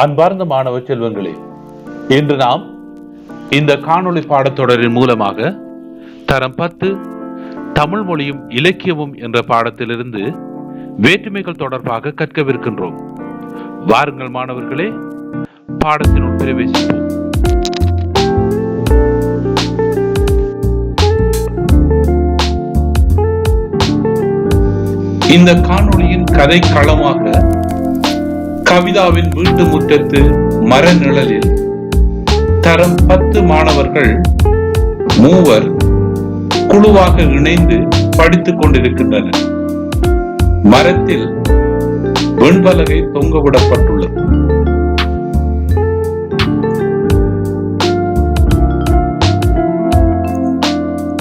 அன்பார்ந்த மாணவ செல்வங்களே இன்று நாம் இந்த காணொளி பாடத்தொடரின் மூலமாக தரம் பத்து தமிழ் மொழியும் இலக்கியமும் என்ற பாடத்திலிருந்து வேற்றுமைகள் தொடர்பாக கற்கவிருக்கின்றோம். வாருங்கள் மாணவர்களே பாடத்தினுள் பிரவேசிப்போம். இந்த காணொளியின் கதை களமாக கவிதாவின் வீட்டு முற்றத்து மர நிழலில் தரம் பத்து மாணவர்கள் மூவர் குழுவாக இணைந்து படித்துக் கொண்டிருக்கின்றனர். மரத்தில் வெண்பலகை தொங்கவிடப்பட்டுள்ளது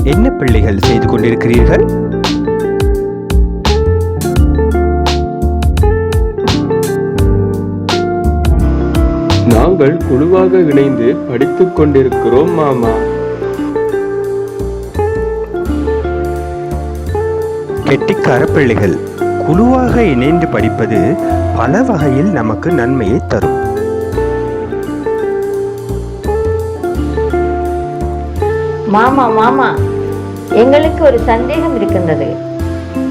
என்ன பிள்ளைகள் செய்து கொண்டிருக்கிறீர்கள்? நாங்கள் குழுவாக இணைந்து படித்துக் கொண்டிருக்கிறோம் மாமா. கெட்டிக்கார பிள்ளைகள் குழுவாக இணைந்து படிப்பது பல வகையில் நமக்கு நன்மையை தரும். மாமா மாமா எங்களுக்கு ஒரு சந்தேகம் இருக்கின்றது.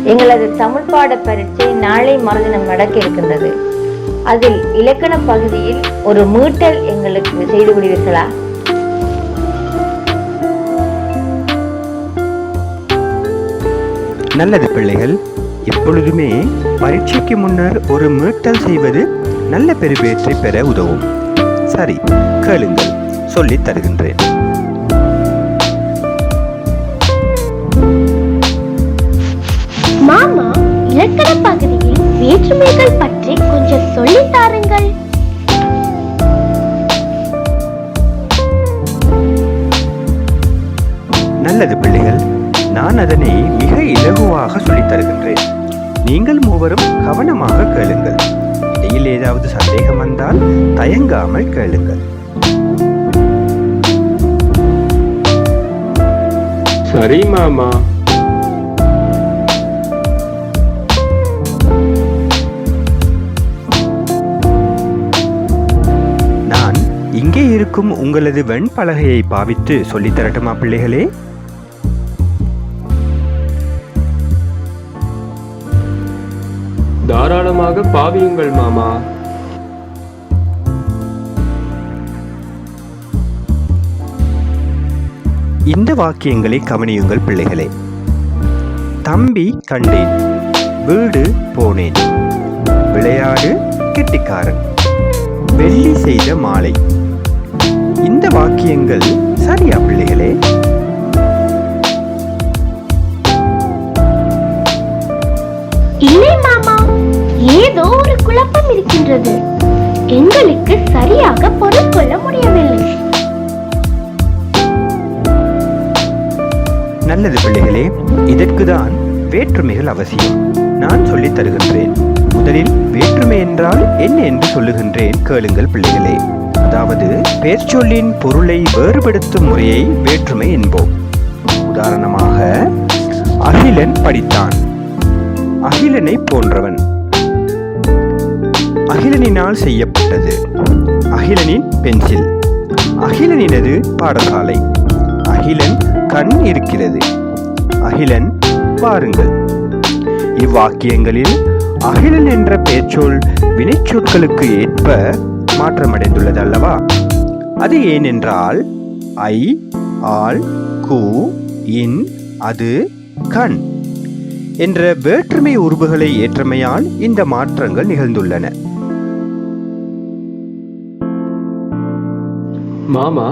எங்களது தமிழ் பாட பரீட்சை நாளை மறுதினம் நடக்க இருக்கின்றது. அதில் இலக்கண பகுதியில் ஒரு மீட்டல் எங்களுக்கு செய்து விடுவீர்களா? நல்லது பிள்ளைகள் எப்பொழுதுமே பரீட்சைக்கு முன்னர் ஒரு மீட்டல் செய்வது நல்ல பெருபேற்றை பெற உதவும். சரி கேளுங்கள் சொல்லித் தருகின்றேன். மாமா இலக்கண பகுதியில் வேற்றுமைகள் பற்றி கொஞ்சம் சொல்லித் தாருங்கள். நல்லது பிள்ளைகள் நான் அதனை மிக இலகுவாக சொல்லித் தருகின்றேன். நீங்கள் மூவரும் கவனமாக கேளுங்கள். இடையில் ஏதாவது சந்தேகம் வந்தால் தயங்காமல் கேளுங்கள். சரி மாமா. இருக்கும் உங்களது வெண்பலகையை பாவித்து சொல்லித் தரட்டுமா பிள்ளைகளே? தாராளமாக பாவியுங்கள் மாமா. இந்த வாக்கியங்களை கவனியுங்கள் பிள்ளைகளே. தம்பி கண்டேன் வீடு போனேன். விளையாடு கெட்டிக்காரன். வெள்ளி செய்த மாலை. இந்த வாக்கியங்கள் சரியா பிள்ளைகளே. இல்லை மாமா ஏதோ ஒரு குழப்பம் இருக்கின்றது. எங்களுக்கு சரியாக பொருள் கொள்ள முடியவில்லை. நல்லது பிள்ளைகளே இதற்குதான் வேற்றுமைகள் அவசியம். நான் சொல்லித் தருகின்றேன். முதலில் வேற்றுமை என்றால் என்ன என்று சொல்லுகின்றேன் கேளுங்கள் பிள்ளைகளே. அதாவது பேர்ச்சொல்லின் பொருளை வேறுபடுத்தும் முறையை வேற்றுமை என்போம். உதாரணமாக அகிலன் படித்தான். அகிலனை போன்றவன். அகிலனினால் செய்யப்பட்டது. அகிலனின் பென்சில். அகிலனினது பாடசாலை. அகிலன் கண் இருக்கிறது. அகிலன் பாருங்கள் இவ்வாக்கியங்களில் அகிலன் என்ற பேச்சொல் வினைச்சொற்களுக்கு ஏற்ப மாற்றமடைந்துள்ளது அல்லவா? அது ஏனென்றால் ஐ ஆல் கு இன் அது கண் என்ற வேற்றுமை உருபுகளை ஏற்றமையால் இந்த மாற்றங்கள் நிகழ்ந்துள்ளன. மாமா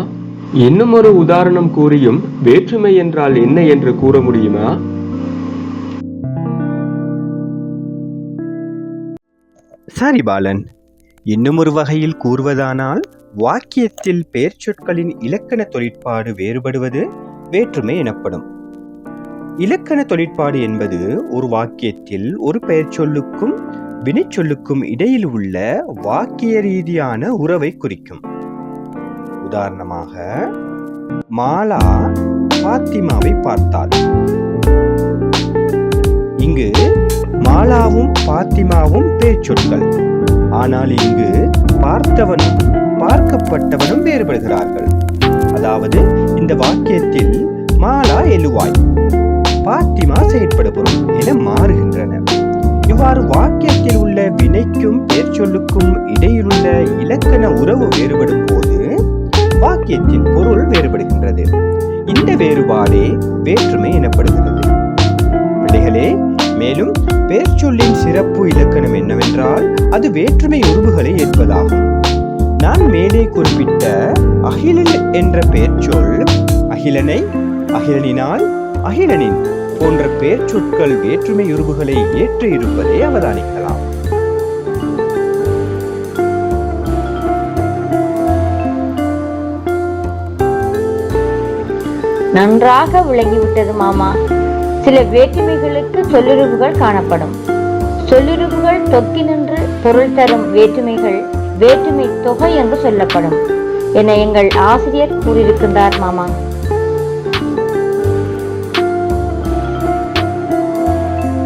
இன்னும் ஒரு உதாரணம் கூறியும் வேற்றுமை என்றால் என்ன என்று கூற முடியுமா? சரி பாலன் இன்னும் ஒரு வகையில் கூறுவதானால் வாக்கியத்தில் பெயர்ச்சொற்களின் இலக்கண தொழிற்பாடு வேறுபடுவது வேற்றுமை எனப்படும். இலக்கண தொழிற்பாடு என்பது ஒரு வாக்கியத்தில் ஒரு பெயர்ச்சொல்லுக்கும் வினைச்சொல்லுக்கும் இடையில் உள்ள வாக்கிய ரீதியான உறவை குறிக்கும். உதாரணமாக மாலா பாத்திமாவை பார்த்தாள். இங்கு மாலாவும் பாத்திமாவும் பேச்சொற்கள் ஆனால் இங்கு பார்த்தவனும் பார்க்கப்பட்டவனும் வேறுபடுகிறார்கள். அதாவது இந்த வாக்கியத்தில் மாலா எழுவாய் பாத்திமா செயற்படுபொருள் என மாறுகின்றன. இவ்வாறு வாக்கியத்தில் உள்ள வினைக்கும் பெயர்ச்சொல்லுக்கும் இடையிலுள்ள இலக்கண உறவு வேறுபடும் போது வாக்கியத்தின் பொருள் வேறுபடுகின்றது. இந்த வேறுபாடே வேற்றுமை எனப்படுகிறது. பிள்ளைகளே மேலும் பெயர்ச்சொல்லின் சிறப்பு இலக்கணம் என்னவென்றால் அது வேற்றுமை உருவுகளை ஏற்பதாகும். நான் மேலே குறிப்பிட்ட அகிலன் என்ற பெயர்ச்சொல் அகிலனை அகிலனினால் அகிலனின் போன்ற பெயர்ச்சொற்கள் வேற்றுமை உருவுகளை ஏற்று இருப்பதை அவதானிக்கலாம். நன்றாக விளங்கிவிட்டது மாமா. சில வேற்றுமைகளுக்கு சொல்லுருவுகள் காணப்படும். சொல்லுருவுகள் தொக்கி நின்று பொருள் தரும் வேற்றுமைகள் வேற்றுமை தொகை என்று சொல்லப்படும் என எங்கள் ஆசிரியர் கூறியிருக்கின்றார் மாமா.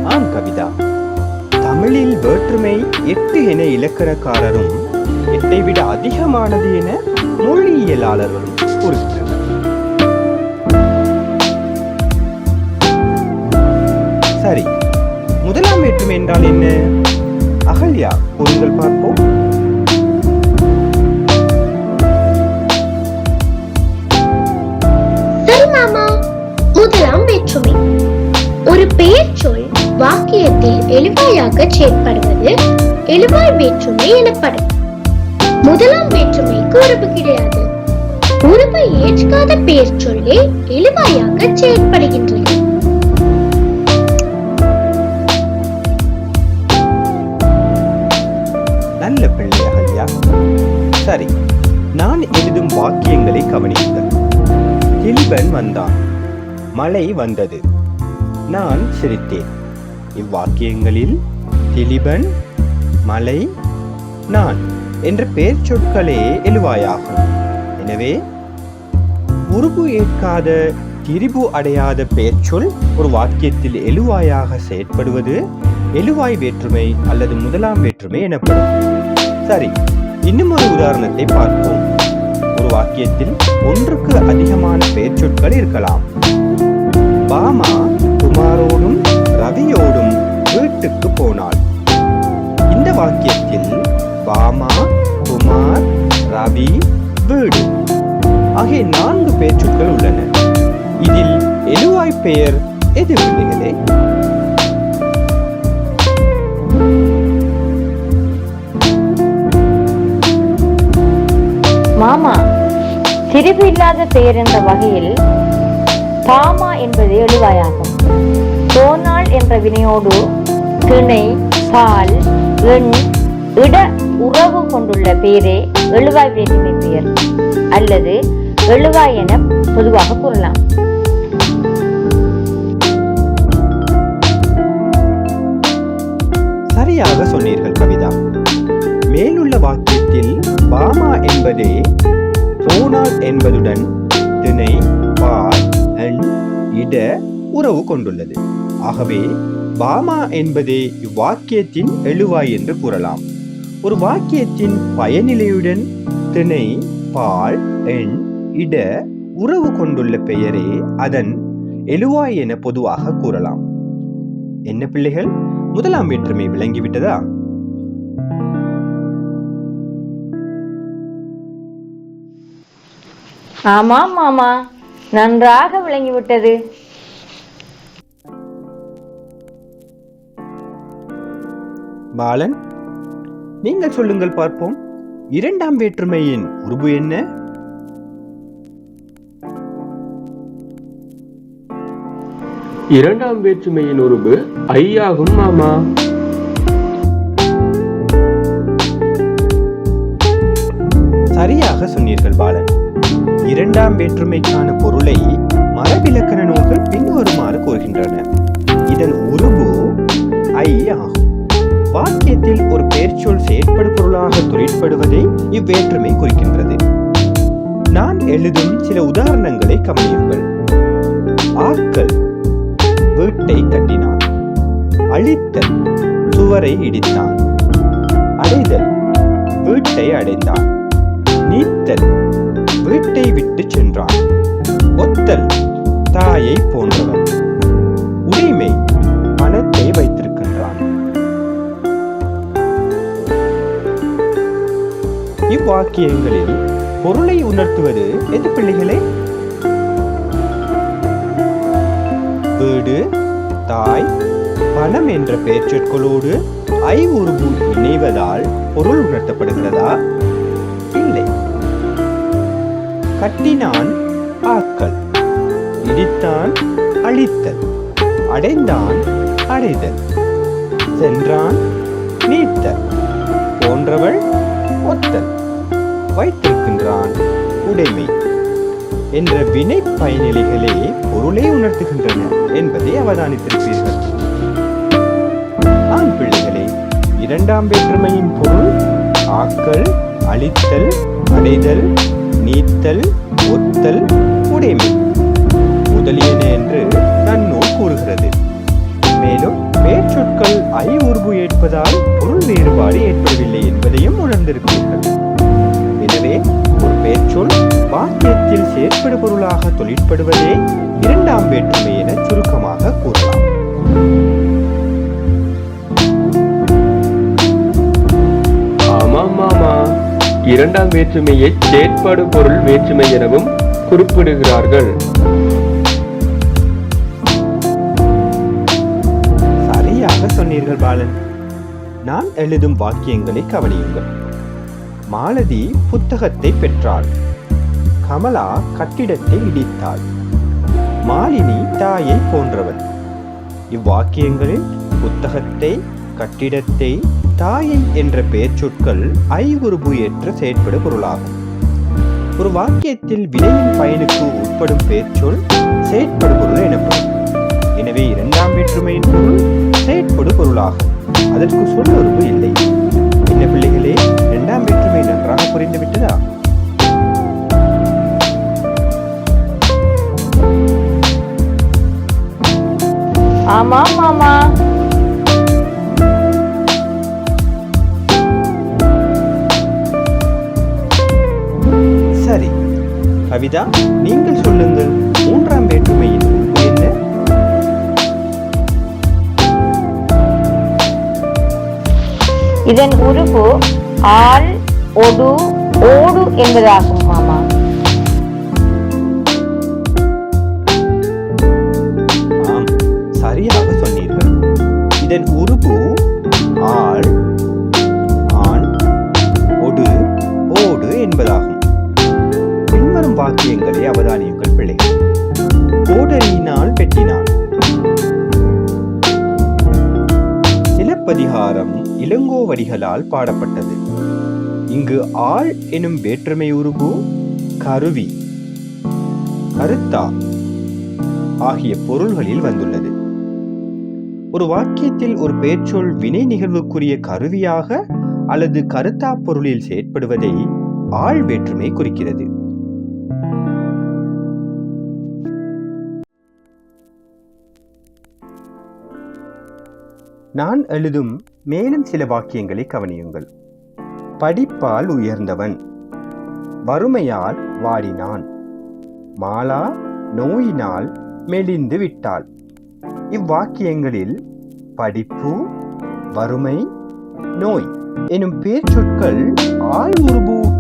ஆம் கவிதா. தமிழில் வேற்றுமை எட்டு என இலக்கணக்காரரும் எட்டை விட அதிகமானது என மொழியியலாளர்களும் கூறுகின்றனர். முதலாம் என்றால் என்ன? அகல்யா? கூறுங்கள் பார்ப்போம். சரி முதலாம் வேற்றுமை. ஒரு பெயர் சொல் வாக்கியத்தில் எழுவாயாக செயற்படுவது எழுவாய் வேற்றுமை எனப்படும். முதலாம் வேற்றுமைக்கு உறுப்பு கிடையாது. உறுப்பை ஏற்காத பெயர் சொல்லே எழுவாயாக செயற்படுகின்றன கவனியுங்கள். திலீபன் வந்தான். மழை வந்தது. நான் சிரித்தேன். இவ்வாக்கியங்களில் திலீபன் மலை நான் என்ற பெயர் சொற்களே எழுவாயாகும். எனவே உருபு ஏற்காத திரிபு அடையாத பெயர்ச்சொல் ஒரு வாக்கியத்தில் எழுவாயாக செயற்படுவது எழுவாய் வேற்றுமை அல்லது முதலாம் வேற்றுமை எனப்படும். சரி இன்னும் ஒரு உதாரணத்தை பார்ப்போம். ஒரு வாக்கியத்தில் ஒன்றுக்கு அதிகமான பெயர் சொற்கள் இருக்கலாம். பாமா குமாரோடும் ரவியோடும் வீட்டுக்கு போனாள். இந்த வாக்கியத்தில் பாமா குமார் ரவி வீடு ஆகிய நான்கு பெயர் உள்ளன. இதில் எழுவாய் பெயர் எது பிள்ளைகளே மாமா திரிபு இல்லாத பெயர் என்ற வகையில் பாமா என்பது எழுவாயாகும். தோனால் என்ற வினையோடு திணை பால் எண் இட உறவு கொண்டுள்ள பெயரே எழுவாய் வேற்றுமை பெயர். அல்லது எழுவாய் என பொதுவாக கூறலாம். சரியாக சொன்னீர்கள் கவிதா. மேலுள்ள வாக்கியத்தில் பாமா என்பதே போனால் என்பதுடன் திணை பால் எண் இட உறவு கொண்டுள்ளது. ஆகவே பாமா என்பதே இவ்வாக்கியத்தின் எழுவாய் என்று கூறலாம். ஒரு வாக்கியத்தின் பயனிலையுடன் திணை பால் எண் இட உறவு கொண்டுள்ள பெயரே அதன் எழுவாய் என பொதுவாக கூறலாம். என்ன பிள்ளைகள்? முதலாம் வேற்றுமை விளங்கிவிட்டதா? ஆமாம் மாமா. நன்றாக விளங்கிவிட்டது. பாலன் நீங்கள் சொல்லுங்கள் பார்ப்போம். இரண்டாம் வேற்றுமையின் உருபு என்ன? இரண்டாம் வேற்றுமையின் உருபு ஐயாகும் மாமா. சரியாக சொன்னீர்கள் பாலன். இரண்டாம் வேற்றுமைக்கான பொருளை மரபிலக்கண நூல்கள் பின்வருமாறு கூறுகின்றன. இதன் உருபு ஐ ஆகும். வாக்கியத்தில் ஒரு பெயர்ச்சொல் செயற்படு பொருளாக தொழிற்படுவதை இவ்வேற்றுமை குறிக்கின்றது. நான் எழுதும் சில உதாரணங்களை கவனியுங்கள். ஆக்கல் வீட்டை கட்டினான் அழித்தல் சுவரை இடித்தான். அடைதல் வீட்டை அடைந்தான். நீத்தல் வீட்டை விட்டு சென்றான். ஒத்தல் தாயை போன்றவன். உரிமை பணத்தை வைத்திருக்கின்றான். இவ்வாக்கியங்களில் பொருளை உணர்த்துவது எது பிள்ளைகளே? வீடு தாய் பணம் என்ற பெயர்ச்சொற்களோடு ஐ உருபு இணைவதால் பொருள் உணர்த்தப்படுகிறது. கட்டினான் ஆக்கல் இடித்தான் அழித்தல். அடைந்தான் அடைதல் சென்றான் நீத்தல். போன்றவள் ஒத்தல். வைத்திருக்கின்றான் உடைமை. என்ற வினை பயனிலைகளே பொருளை உணர்த்துகின்றன என்பதை அவதானித்திருப்பீர்கள் ஆண் பிள்ளைகளே இரண்டாம் வேற்றுமையின் பொருள் ஆக்கல் அழித்தல் அடைதல் நீத்தல் ஒத்தல் உடைமை. முதலியன என்று நன்னூல் கூறுகிறது. மேலும் வேர்ச்சொற்கள் ஐ உருபு ஏற்பதால் பொருள் வேறுபாடு ஏற்படவில்லை என்பதையும் உணர்ந்திருப்பீர்கள். எனவே ஒரு பெயர்ச்சொல் வாக்கியத்தில் செயற்படு பொருளாக தொழிற்படுவதே இரண்டாம் வேற்றுமை என சுருக்கமாக கூறலாம். ஆமாம் மாமா. இரண்டாம் வேற்றுமையை செயற்பாடு பொருள் வேற்றுமை எனவும் குறிப்பிடுகிறார்கள். சரியாக சொன்னீர்கள் பாலன். நான் எழுதும் வாக்கியங்களை கவனியுங்கள். மாலதி புத்தகத்தை பெற்றாள். கமலா கட்டிடத்தை இடித்தாள். மாலினி தாயை போன்றவள். இவ்வாக்கியங்களில் புத்தகத்தை கட்டிடத்தை தாயை என்ற பெயர்ச்சொற்கள் ஐவுருபு என்ற செயற்படு பொருளாகும். ஒரு வாக்கியத்தில் வினையின் பயனுக்கு உட்படும் பெயர்ச்சொல் செயற்படு பொருள் எனப்படும். எனவே இரண்டாம் வேற்றுமையின் பொருள் செயற்படு பொருளாகும். அதற்கு சொல்லுறவு இல்லை. என்ன பிள்ளைகளே கவிதா நீங்கள் சொல்லுங்கள். மூன்றாம் வேற்றுமையின் என்ன இதன் உருபு ஆள் ஒடு ஓடு என்பதாகும் மாமா. திருப்பதிகாரம் இளங்கோவடிகளால் பாடப்பட்டது. இங்கு ஆள் எனும் வேற்றுமை உருகு கருவி. கருத்தா ஆகிய பொருள்களில் வந்துள்ளது. ஒரு வாக்கியத்தில் ஒரு பேச்சொல் வினை நிகழ்வுக்குரிய கருவியாக அல்லது கருத்தா பொருளில் செயற்படுவதை ஆள் வேற்றுமை குறிக்கிறது. நான் எழுதும் மேலும் சில வாக்கியங்களை கவனியுங்கள். படிப்பால் உயர்ந்தவன் வறுமையால் வாடினான் மாலா நோயினால் மெலிந்து விட்டாள். இவ்வாக்கியங்களில் படிப்பு வறுமை நோய் எனும் பேர்ச்சொற்கள் ஆள் உருபு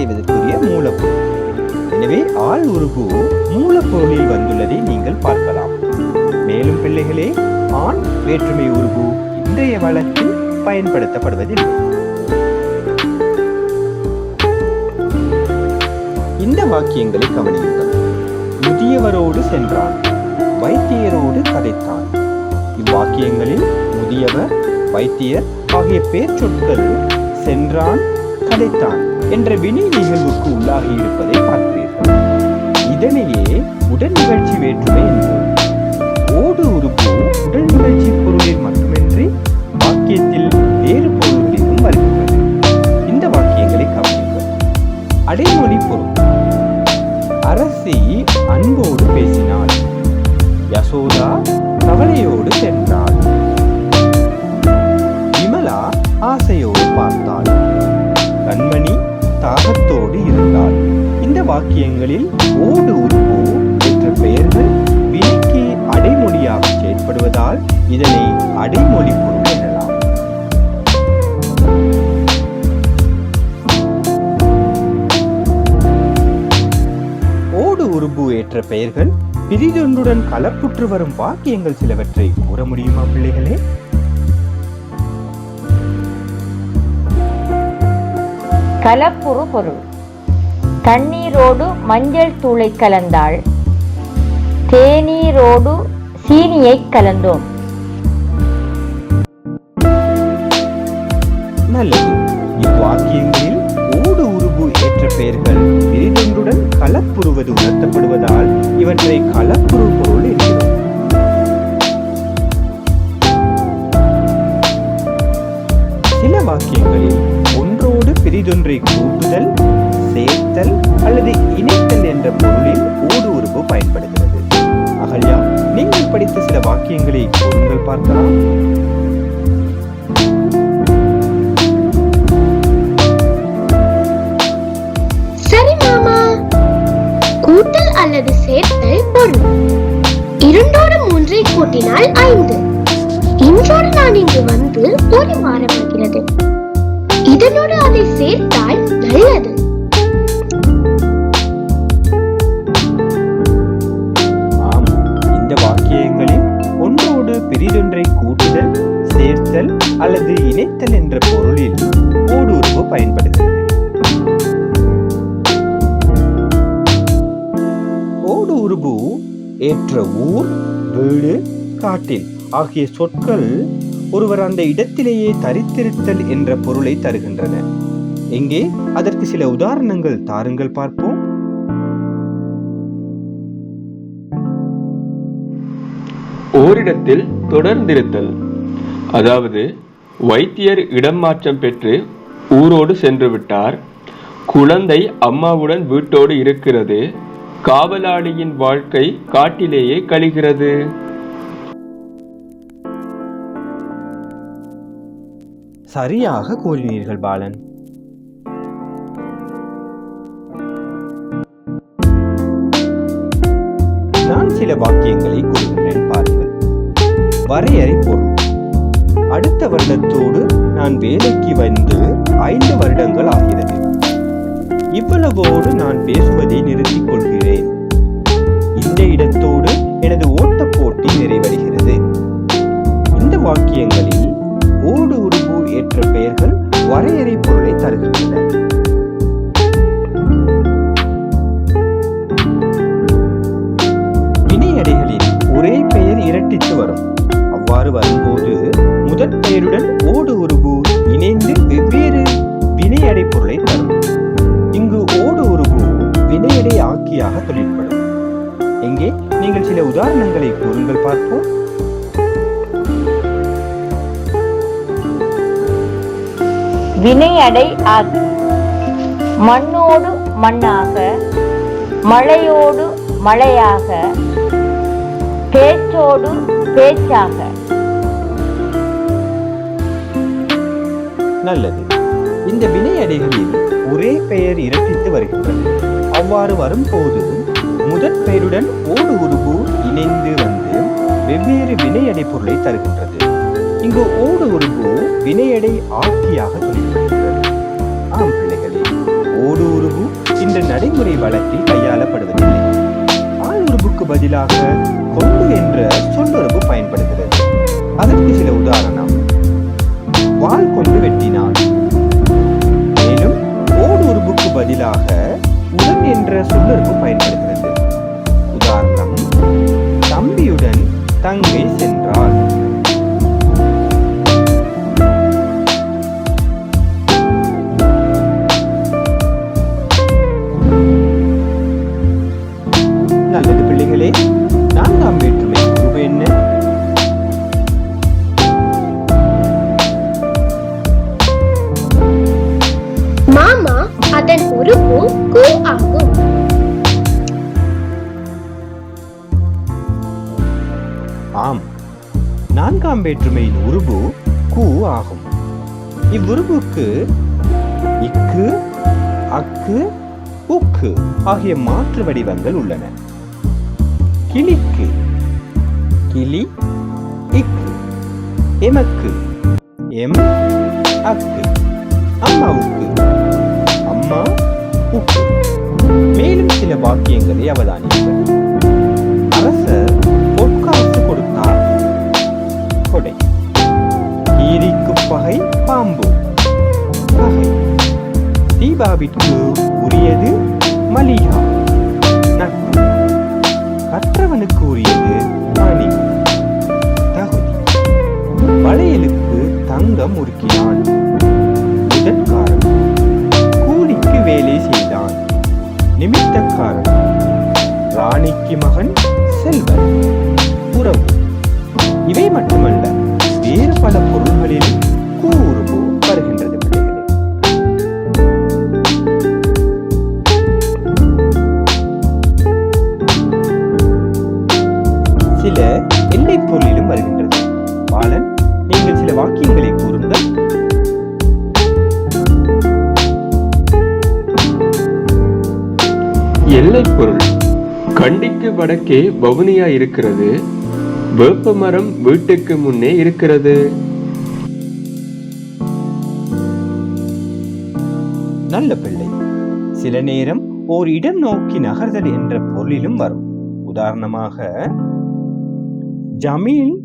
செய்வதற்குரிய மூலப்பொருள். எனவே ஆள் உருகு மூலப்பொருளில் வந்துள்ளதை நீங்கள் பார்க்கலாம். மேலும் பிள்ளைகளே ஆண் வேற்றுமை உருகு இன்றைய வழக்கில் பயன்படுத்தப்படுவதில்லை. இந்த வாக்கியங்களை கவனியுங்கள். முதியவரோடு சென்றான் வைத்தியரோடு கதைத்தான். இவ்வாக்கியங்களில் முதியவர் வைத்தியர் ஆகிய பேர்ச்சொற்கள் சென்றான் கதைத்தான். என்ற வினை நிகழ்வுக்கு உள்ளாகி இருப்பதை பார்க்கிறீர்கள். இதனையே உடல் நிகழ்ச்சி வேற்றுமை என்போம். ஓடு உறுப்பு உடல் நிகழ்ச்சி பொருளில் மட்டுமின்றி வாக்கியத்தில் வேறு பொருள்களிலும் வருகின்றது. இந்த வாக்கியங்களை கவனியுங்கள். அடைமொழி பொருள். அரசி அன்போடு பேசினார். பிரிதொன்றுடன் கலப்புற்று வரும் வாக்கியங்கள் சிலவற்றை கூற முடியுமா பிள்ளைகளே? கலப்புறு பொருள். தண்ணீரோடு மஞ்சள் தூளை கலந்தாள். தேநீரோடு சீனியை கலந்தோம். நல்லது. இவ்வாக்கியங்களில் ஓடு உருபு ஏற்ற பெயர்கள் பிரிதொன்றுடன் கலப்புறுவது உணர்த்தப்படுவதால் இவற்றை கலப்புறு பிரிதொன்றை கூட்டுதல் சேர்த்தல் அல்லது இணைத்தல் என்ற பொருளில் ஊடுருவு பயன்படுகிறது. ஓடு உருபு ஏற்ற ஊர் வீடு காட்டில் ஆகிய சொற்கள் ஒருவர் அந்த இடத்திலேயே தரித்திருத்தல் என்ற பொருளை தருகின்றன. இங்கே அதற்கு சில உதாரணங்கள் தாருங்கள் பார்ப்போம். ஓரிடத்தில் தொடர்ந்திருத்தல். அதாவது வைத்தியர் இடம் மாற்றம் பெற்று ஊரோடு சென்று விட்டார். குழந்தை அம்மாவுடன் வீட்டோடு இருக்கிறது. காவலாளியின் வாழ்க்கை காட்டிலேயே கழிகிறது. சரியாக கூறினீர்கள் பாலன். நான் சில வாக்கியங்களை கூறுகிறேன் பாருங்கள் வரையறை பொருள் அடுத்த வருடத்தோடு நான் வேலைக்கு வந்து ஐந்து வருடங்கள் ஆகிறது. இவ்வளவோடு நான் பேசுவதை நிறுத்திக் கொள்கிறேன். இந்த இடத்தோடு எனது ஓட்ட போட்டி நிறைவடைகிறது. இந்த வாக்கியங்களில் ஓடு உருபு ஏற்ற பெயர்கள் வரையறை பொருளை தருகின்றன. வினையடைகளில் ஒரே பெயர் இரட்டித்து வரும். அவ்வாறு வரும்போது முதற் பெயருடன் ஓடு உருபு இணைந்து வெவ்வேறு வினையடை பொருளை தரும். இங்கு ஓடு உருபு வினையடை ஆக்கியாக தொழிற்படும். இங்கே நீங்கள் சில உதாரணங்களை கூறுங்கள் பார்ப்போம். வினையடை ஆக்கி மண்ணோடு மண்ணாக மழையோடு மழையாக பேச்சோடு பேச்சாக. நல்லது. இந்த வினையடைகளில் ஒரே பெயர் இரட்டித்து வருகின்றது. அவ்வாறு வரும்போது முதற் பெயருடன் ஓடு உருபு இணைந்து வந்து வெவ்வேறு வினையடை பொருளை தருகின்றது. இங்கு ஓடு உருபு வினையடை ஆக்கியாக தொழிற்படுகிறது ஆம் பிள்ளைகளே ஓடு உருபு இன்று நடைமுறை வழக்கில் கையாளப்படுவதில்லை. பதிலாக கொண்டு என்ற சொல்லுறவு பயன்படுகிறது. அதற்கு சில உதாரணம். வாள் கொண்டு வெட்டினான் மேலும் ஓடு உறுப்புக்கு பதிலாக உடன் என்ற சொல்லுறவு பயன்படுகிறது. உதாரணம் தம்பியுடன் தங்கை வேற்றுமையின் உருபு கு ஆகும். இவ்வுருபுக்கு இக்கு அக்கு உக்கு ஆகிய மாற்று வடிவங்கள் உள்ளன. கிளிக்கு கிளி இக்கு எமக்கு எம் அக்கு அம்மாவுக்கு அம்மா உக்கு. மேலும் சில வாக்கியங்களை அவதானியுங்கள் வகை பகை பாம்பு. தீபாவிற்கு உரியது மலிகா நட்பு. கற்றவனுக்கு உரியது மணி. தகுதி. வளையலுக்கு தங்கம் உருக்கினான். முதற்காரன் கூலிக்கு வேலை செய்தான். நிமித்தக்காரன் ராணிக்கு மகன் செல்வன். உறவு. இவை மட்டுமல்ல வேறு பல பொருள்களில் வருகின்றது. பாலன் நீங்கள் சில வாக்கியங்களை கூறுங்கள். எல்லைப் பொருள் கண்டிக்கு வடக்கே வவுனியா இருக்கிறது. வேப்பமரம் வீட்டுக்கு முன்னே இருக்கிறது. நல்ல பிள்ளை. சில நேரம் ஓர் இடம் நோக்கி நகர்தல் என்ற பொருளிலும் வரும். உதாரணமாக ஜமீல்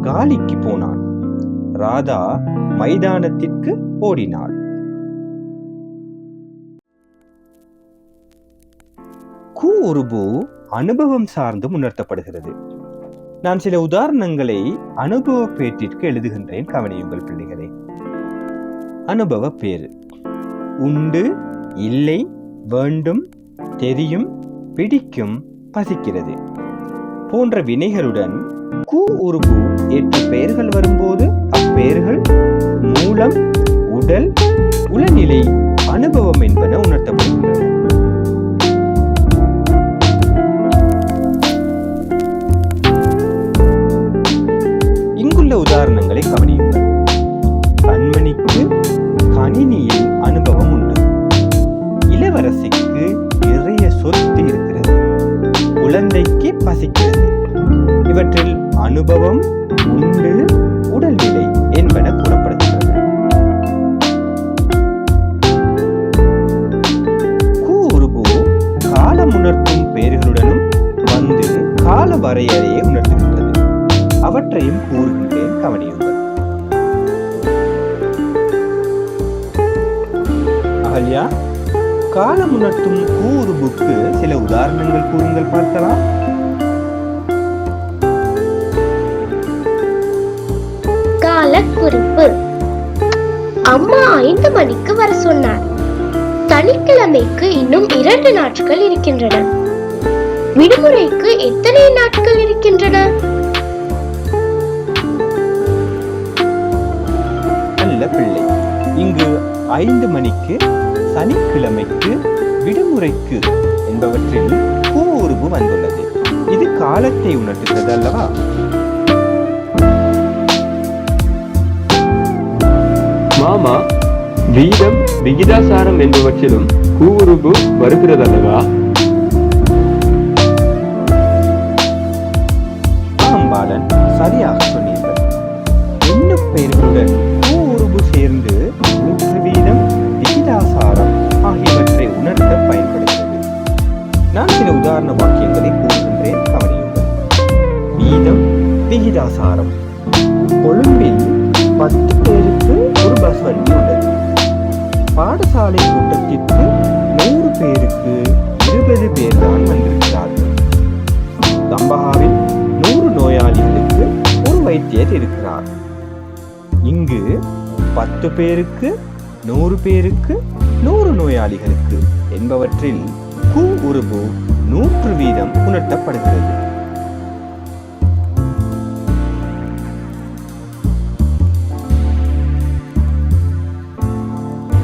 காலிக்கு போனான். ராதா மைதானத்திற்கு ஓடினாள். கூ உருபு அனுபவம் சார்ந்தும் உணர்த்தப்படுகிறது நான் சில உதாரணங்களை அனுபவ பேற்றிற்கு எழுதுகின்றேன் கவனியுங்கள் பிள்ளைகளே. அனுபவ பேறு. உண்டு இல்லை வேண்டும் தெரியும் பிடிக்கும் பசிக்கிறது. போன்ற வினைகளுடன் கு உருபு எட்டு பெயர்கள் வரும்போது அப்பெயர்கள் மூலம் உடல் உளநிலை அனுபவம் என்பன உணர்த்தப்படுகின்றன. இங்குள்ள உதாரணங்களை கவனியுங்கள். கண்மணிக்கு கணினியில் அனுபவம் உண்டு. இளவரசிக்கு நிறைய சொத்து இருக்கிறது. குழந்தைக்கு பசிக்கிறது. இவற்றில் அனுபவம் உண்டு உடல்நிலை என்பன கூறப்படுகின்றன. கூறுபு காலம் உணர்த்தும் பெயர்களுடனும் வந்து கால வரையறையை உணர்த்துகின்றது. அவற்றையும் கூறுகின்றேன் கவனியுங்கள். அகல்யா காலம் உணர்த்தும் கூறுபுக்கு சில உதாரணங்கள் கூறுங்கள் பார்க்கலாம். காலக்குறிப்பு அம்மா ஐந்து மணிக்கு வர சொன்னார். சனிக்கிழமைக்கு இன்னும் இரண்டு நாட்கள் இருக்கின்றன. விடுமுறைக்கு எத்தனை நாட்கள் இருக்கின்றன? நல்ல பிள்ளை. இங்கு ஐந்து மணிக்கு சனிக்கிழமைக்கு விடுமுறைக்கு என்பவற்றில் கூறுபு வந்துள்ளது. இது காலத்தை உணர்த்துகிறது அல்லவா? மாமா வீதம் விகிதாசாரம் என்பவற்றிலும் கூறுபு வருகிறதல்லவா? சரியாக சொன்னீர்கள். எண்ணு பெயர்களுடன் கூறுபு சேர்ந்து நூற்று வீதம் விகிதாசாரம் ஆகியவற்றை உணர்த்த பயன்படுகிறது. நான் சில உதாரண வாக்கியங்களை கூறுகின்றேன் கவனியுங்கள். வீதம் விகிதாசாரம். கொழும்பில் பத்து பேர் பஸ் வண்டி உள்ளது பாடசாலை கூட்டத்திற்கு நூறு பேருக்கு இருபது பேர் தான் வந்திருக்கிறார்கள். கம்பஹாவில் நூறு நோயாளிகளுக்கு ஒரு வைத்தியர் இருக்கிறார். இங்கு பத்து பேருக்கு நூறு பேருக்கு நூறு நோயாளிகளுக்கு என்பவற்றில் கு உருபு நூற்று வீதம் உணர்த்தப்படுகிறது.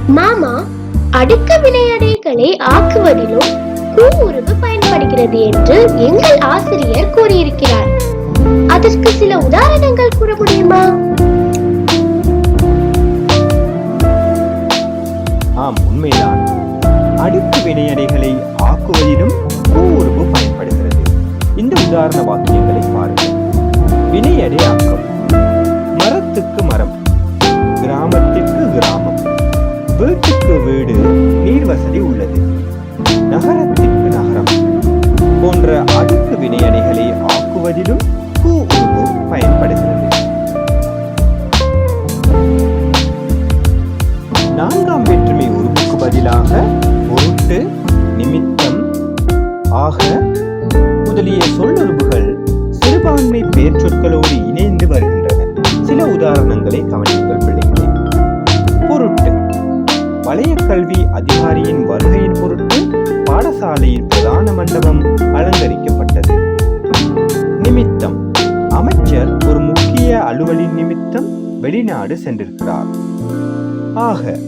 மாமா அடுக்க வினையடைகளை ஆக்குவதிலும் கூவுருவு பயன்படுகிறது என்று எங்கள் ஆசிரியர் கூறியிருக்கிறார். அதற்கு சில உதாரணங்கள் கூற முடியுமா? ஆம் உண்மைதான். அடுக்கு வினையடைகளை ஆக்குவதிலும் கூறுவு பயன்படுகிறது. இந்த உதாரண வாக்கியங்களை பாருங்கள். வினையடை ஆக்கம். மரத்துக்கு மரம். கிராமத்திற்கு கிராமம். வீட்டுக்கு வீடு நீர் வசதி உள்ளது. நகரத்திற்கு நகரம் போன்ற அடுக்கு வினையணிகளை ஆக்குவதிலும் கூ உருவு பயன்படுகிறது. நான்காம் வேற்றுமை உருவுக்கு பதிலாக பொருட்டு நிமித்தம் ஆக முதலிய சொல்லுறுப்புகள் சிறுபான்மை பெயர்ச்சொற்களோடு இணைந்து வருகின்றன. சில உதாரணங்களை கவனியுங்கள் பிள்ளை. வலய கல்வி அதிகாரியின் வருகையின் பொருட்டு பாடசாலையின் பிரதான மண்டபம் அலங்கரிக்கப்பட்டது. நிமித்தம் அமைச்சர் ஒரு முக்கிய அலுவலின் நிமித்தம் வெளிநாடு சென்றிருக்கிறார். ஆக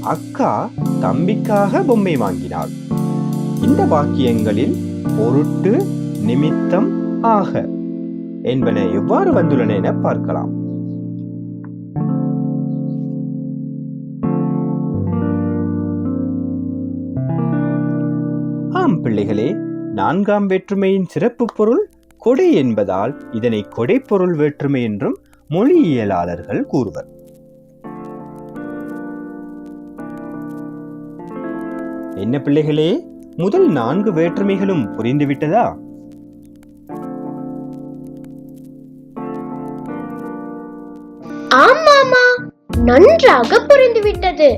அக்கா தம்பிக்காக பொம்மை வாங்கினாள். இந்த வாக்கியங்களில் பொருட்டு நிமித்தம் ஆக என்பன எவ்வாறு வந்துள்ளன என பார்க்கலாம். நான்காம் வேற்றுமையின் சிறப்பு பொருள் கொடை என்பதால் இதனை கொடைப்பொருள் வேற்றுமை என்றும் மொழியியலாளர்கள் கூறுவர். என்ன பிள்ளைகளே முதல் நான்கு வேற்றுமைகளும் புரிந்துவிட்டதா? ஆமாமா நன்றாக புரிந்துவிட்டது.